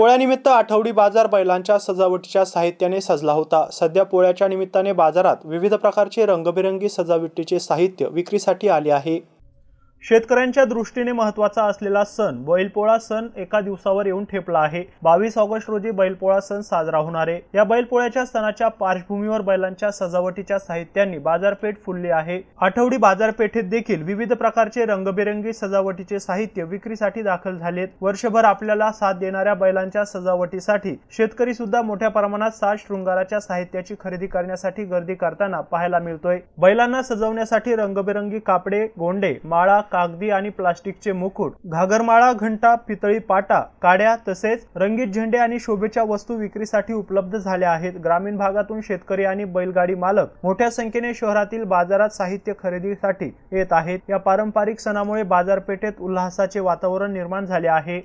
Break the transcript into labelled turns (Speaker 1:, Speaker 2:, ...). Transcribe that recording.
Speaker 1: पोळ्यानिमित्त आठवडी बाजार बैलांच्या सजावटीच्या साहित्याने सजला होता. सध्या पोळ्याच्या निमित्ताने बाजारात विविध प्रकारचे रंगबिरंगी सजावटीचे साहित्य विक्रीसाठी आले आहे. शेतकऱ्यांच्या दृष्टीने महत्त्वाचा असलेला सण बैलपोळा सण एका दिवसावर येऊन ठेपला आहे. बावीस ऑगस्ट रोजी बैलपोळा सण साजरा होणार आहे. या बैलपोळ्याच्या सणाच्या पार्श्वभूमीवर बैलांच्या सजावटीच्या साहित्यांनी बाजारपेठ फुलली आहे. आठवडी बाजारपेठेत देखील विविध प्रकारचे रंगबेरंगी सजावटीचे साहित्य विक्रीसाठी दाखल झालेत. वर्षभर आपल्याला साथ देणाऱ्या बैलांच्या सजावटीसाठी शेतकरी सुद्धा मोठ्या प्रमाणात साज शृंगाराच्या साहित्याची खरेदी करण्यासाठी गर्दी करताना पाहायला मिळतोय. बैलांना सजवण्यासाठी रंगबेरंगी कापडे गोंडे माळा कागदी आणि प्लास्टिकचे मुकुट घागरमाळा घंटा पितळी पाटा काड्या तसेच रंगीत झेंडे आणि शोभेच्या वस्तू विक्रीसाठी उपलब्ध झाल्या आहेत. ग्रामीण भागातून शेतकरी आणि बैलगाडी मालक मोठ्या संख्येने शहरातील बाजारात साहित्य खरेदीसाठी येत आहेत. या पारंपरिक सणामुळे बाजारपेठेत उल्हासाचे वातावरण निर्माण झाले आहे.